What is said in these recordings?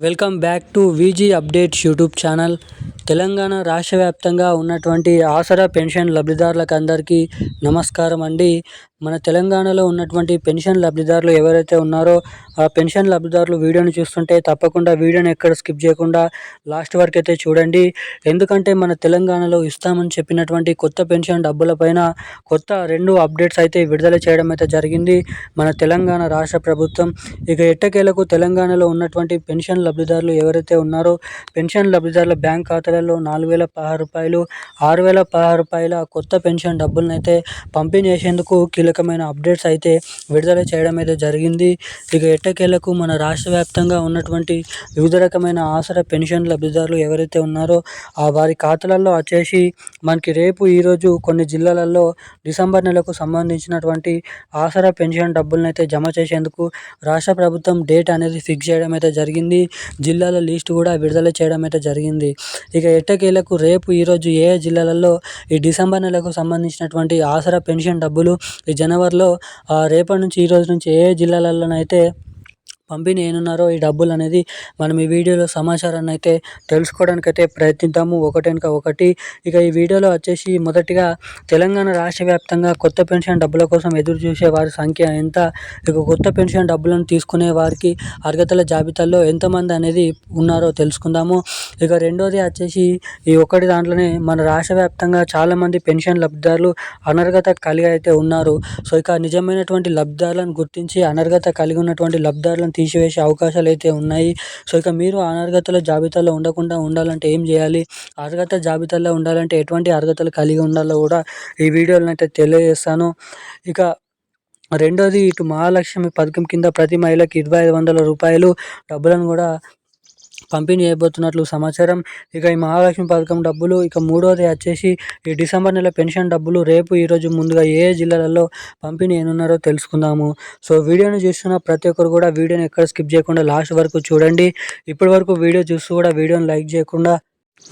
Welcome back to VG updates YouTube channel. Telangana రాష్ట్ర వ్యాప్తంగా ఉన్నటువంటి ఆసరా పెన్షన్ లబ్ధిదారులకు అందరికీ నమస్కారం అండి. మన తెలంగాణలో ఉన్నటువంటి పెన్షన్ లబ్ధిదారులు ఎవరైతే ఉన్నారో ఆ పెన్షన్ లబ్ధిదారులు వీడియోని చూస్తుంటే తప్పకుండా వీడియోని ఎక్కడ స్కిప్ చేయకుండా లాస్ట్ వరకు అయితే చూడండి. ఎందుకంటే మన తెలంగాణలో ఇస్తామని చెప్పినటువంటి కొత్త పెన్షన్ డబ్బులపైన కొత్త రెండు అప్డేట్స్ అయితే విడుదల చేయడం అయితే జరిగింది. మన తెలంగాణ రాష్ట్ర ప్రభుత్వం. ఇక ఎట్టకేలకు తెలంగాణలో ఉన్నటువంటి పెన్షన్ లబ్ధిదారులు ఎవరైతే ఉన్నారో పెన్షన్ లబ్ధిదారుల బ్యాంక్ ఖాతాలలో నాలుగు వేల పదహారు రూపాయలు ఆరు వేల పదహారు రూపాయల కొత్త పెన్షన్ డబ్బులను అయితే పంపిణీ చేసేందుకు కీలకమైన అప్డేట్స్ అయితే విడుదల చేయడం అయితే జరిగింది. ఇక ఎట్టకేలకు మన రాష్ట్ర వ్యాప్తంగా ఉన్నటువంటి వివిధ రకమైన ఆసరా పెన్షన్ లబ్ధిదారులు ఎవరైతే ఉన్నారో ఆ వారి ఖాతాలలో వచ్చేసి మనకి రేపు ఈరోజు కొన్ని జిల్లాలలో డిసెంబర్ నెలకు సంబంధించినటువంటి ఆసరా పెన్షన్ డబ్బులను అయితే జమ చేసేందుకు రాష్ట్ర ప్రభుత్వం డేట్ అనేది ఫిక్స్ చేయడం అయితే జరిగింది. జిల్లాల లిస్ట్ కూడా విడుదల చేయడం అయితే జరిగింది. ఇక ఎట్టకేలకు రేపు ఈరోజు ఏ జిల్లాలలో ఈ డిసెంబర్ నెలకు సంబంధించినటువంటి ఆసరా పెన్షన్ డబ్బులు ఈ జనవరిలో రేపటి నుంచి ఈ రోజు నుంచి ఏ జిల్లాలలోనైతే పంపిణీ ఏనున్నారో ఈ డబ్బులు అనేది మనం ఈ వీడియోలో సమాచారాన్ని అయితే తెలుసుకోవడానికి అయితే ప్రయత్నిద్దాము ఒకటెనక ఒకటి. ఇక ఈ వీడియోలో వచ్చేసి మొదటిగా తెలంగాణ రాష్ట్ర వ్యాప్తంగా కొత్త పెన్షన్ డబ్బుల కోసం ఎదురు చూసే వారి సంఖ్య ఎంత? ఇక కొత్త పెన్షన్ డబ్బులను తీసుకునే వారికి అర్హతల జాబితాలో ఎంతమంది అనేది ఉన్నారో తెలుసుకుందాము. ఇక రెండోది వచ్చేసి ఈ ఒక్కటి దాంట్లోనే మన రాష్ట్ర వ్యాప్తంగా చాలామంది పెన్షన్ లబ్ధిదారులు అనర్హత కలిగి అయితే ఉన్నారు. సో ఇక నిజమైనటువంటి లబ్ధిదారులను గుర్తించి అనర్హత కలిగి ఉన్నటువంటి లబ్ధిదారులను తీసివేసే అవకాశాలు అయితే ఉన్నాయి. సో ఇక మీరు అనర్హతల జాబితాలో ఉండకుండా ఉండాలంటే ఏం చేయాలి? అర్హత జాబితాలో ఉండాలంటే ఎటువంటి అర్హతలు కలిగి ఉండాలో కూడా ఈ వీడియోలో అయితే తెలియజేస్తాను. ఇక రెండోది ఇటు మహాలక్ష్మి పథకం కింద ప్రతి మహిళకి ఇరవై ఐదు వందల రూపాయలు డబ్బులను కూడా పంపిణీ చేయబోతున్నట్లు సమాచారం. ఇక ఈ మహాలక్ష్మి పథకం డబ్బులు ఇక మూడోది వచ్చేసి ఈ డిసెంబర్ నెల పెన్షన్ డబ్బులు. రేపు ఈరోజు ముందుగా ఏ జిల్లాలలో పంపిణీ ఏనున్నారో తెలుసుకుందాము. సో వీడియోని చూస్తున్న ప్రతి ఒక్కరు కూడా వీడియోని ఎక్కడ స్కిప్ చేయకుండా లాస్ట్ వరకు చూడండి. ఇప్పటి వరకు వీడియో చూస్తూ కూడా వీడియోని లైక్ చేయకుండా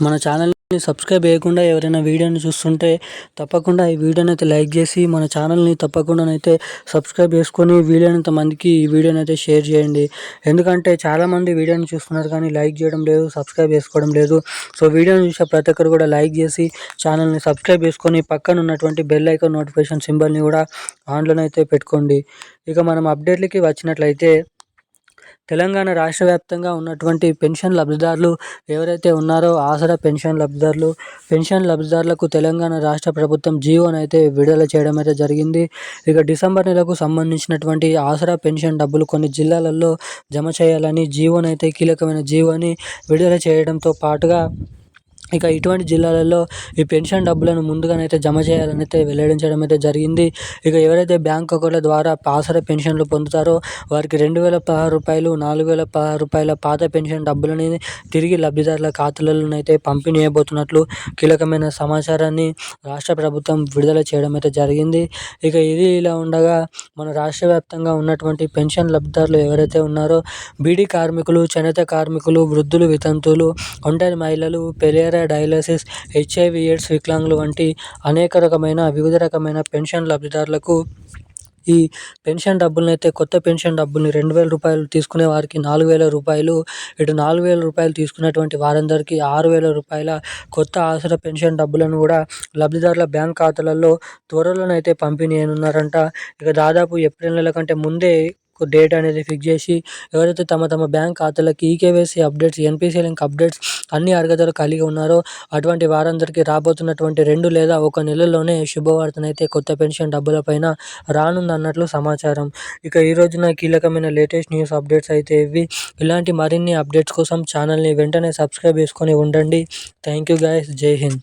మన ఛానల్ని సబ్స్క్రైబ్ చేయకుండా ఎవరైనా వీడియోని చూస్తుంటే తప్పకుండా ఈ వీడియోని అయితే లైక్ చేసి మన ఛానల్ని తప్పకుండానైతే సబ్స్క్రైబ్ చేసుకొని వీలైనంత మందికి ఈ వీడియోని అయితే షేర్ చేయండి. ఎందుకంటే చాలామంది వీడియోని చూస్తున్నారు కానీ లైక్ చేయడం లేదు సబ్స్క్రైబ్ చేసుకోవడం లేదు. సో వీడియోని చూసే ప్రతి ఒక్కరు కూడా లైక్ చేసి ఛానల్ని సబ్స్క్రైబ్ చేసుకొని పక్కన ఉన్నటువంటి బెల్ ఐకాన్ నోటిఫికేషన్ సింబల్ని కూడా ఆన్లోనైతే పెట్టుకోండి. ఇక మనం అప్డేట్లకి వచ్చినట్లయితే తెలంగాణ రాష్ట్ర వ్యాప్తంగా ఉన్నటువంటి పెన్షన్ లబ్ధిదారులు ఎవరైతే ఉన్నారో ఆసరా పెన్షన్ లబ్ధిదారులు పెన్షన్ లబ్ధిదారులకు తెలంగాణ రాష్ట్ర ప్రభుత్వం జీవోనైతే విడుదల చేయడం అయితే జరిగింది. ఇక డిసెంబర్ నెలకు సంబంధించినటువంటి ఆసరా పెన్షన్ డబ్బులు కొన్ని జిల్లాలలో జమ చేయాలని జీవోనైతే కీలకమైన జీవోని విడుదల చేయడంతో పాటుగా ఇక ఇటువంటి జిల్లాలలో ఈ పెన్షన్ డబ్బులను ముందుగానైతే జమ చేయాలని అయితే వెల్లడించడం అయితే జరిగింది. ఇక ఎవరైతే బ్యాంక్ అకౌంట్ల ద్వారా ఆసరా పెన్షన్లు పొందుతారో వారికి రెండు వేల పదహారు రూపాయలు నాలుగు వేల పదహారు రూపాయల పాత పెన్షన్ డబ్బులని తిరిగి లబ్ధిదారుల ఖాతాలలోనైతే పంపిణీ చేయబోతున్నట్లు కీలకమైన సమాచారాన్ని రాష్ట్ర ప్రభుత్వం విడుదల చేయడం అయితే జరిగింది. ఇక ఇది ఇలా ఉండగా మన రాష్ట్ర వ్యాప్తంగా ఉన్నటువంటి పెన్షన్ లబ్ధిదారులు ఎవరైతే ఉన్నారో బీడీ కార్మికులు చేనేత కార్మికులు వృద్ధులు వితంతులు ఒంటరి మహిళలు పెరియర డయాలసిస్ హెచ్ఐవి ఎయిడ్స్ వికలాంగులు వంటి అనేక రకమైన వివిధ రకమైన పెన్షన్ లబ్ధిదారులకు ఈ పెన్షన్ డబ్బులను అయితే కొత్త పెన్షన్ డబ్బుల్ని రెండు వేల రూపాయలు తీసుకునే వారికి నాలుగు వేల రూపాయలు ఇటు నాలుగు వేల రూపాయలు తీసుకున్నటువంటి వారందరికీ ఆరు వేల రూపాయల కొత్త ఆసరా పెన్షన్ డబ్బులను కూడా లబ్ధిదారుల బ్యాంక్ ఖాతాలలో త్వరలోనైతే పంపిణీ చేయనున్నారంట. ఇక దాదాపు ఏప్రిల్ నెల కంటే ముందే డేట్ అనేది ఫిక్స్ చేసి ఎవరైతే తమ తమ bank ఖాతాలకి eKYC updates NPC link updates అన్ని అర్హతలు కలిగి ఉన్నారో అటువంటి వారందరికీ రాబోతున్నటువంటి రెండు లేదా ఒక నెలలోనే శుభవార్తనైతే కొత్త పెన్షన్ డబ్బులపైన రానుందన్నట్లు సమాచారం. ఇక ఈ రోజున కీలకమైన లేటెస్ట్ న్యూస్ అప్డేట్స్ అయితే ఇవి. ఇలాంటి మరిన్ని అప్డేట్స్ కోసం ఛానల్ని వెంటనే సబ్స్క్రైబ్ చేసుకొని ఉండండి. థ్యాంక్ యూ గాయస్ జై హింద్.